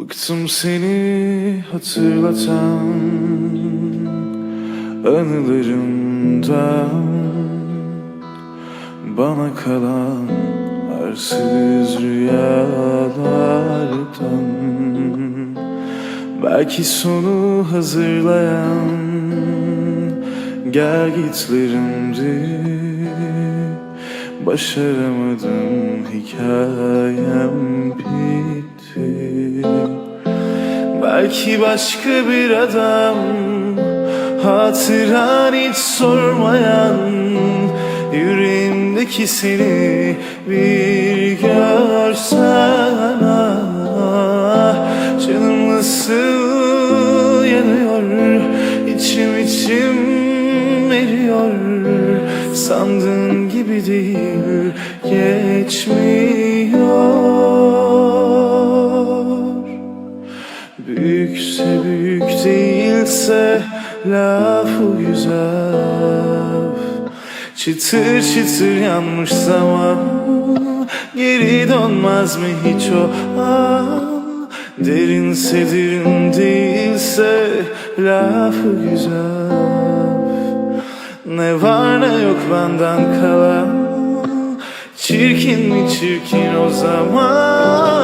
Bıktım seni hatırlatan anılarımdan. Bana kalan arsız rüyalardan. Belki sonu hazırlayan gelgitlerimdi Başaramadım hikayem bitti Belki başka bir adam Hatıran hiç sormayan Yüreğimdeki seni bir görsen ah, Canım nasıl yanıyor içim içim eriyor. Sandığın gibi değil geçmiyor Büyükse büyük değilse lafı güzel. Çıtır çıtır yanmış zaman Geri dönmez mi hiç o an? Derinse derin değilse lafı güzel. Ne var ne yok benden kalan Çirkin mi çirkin o zaman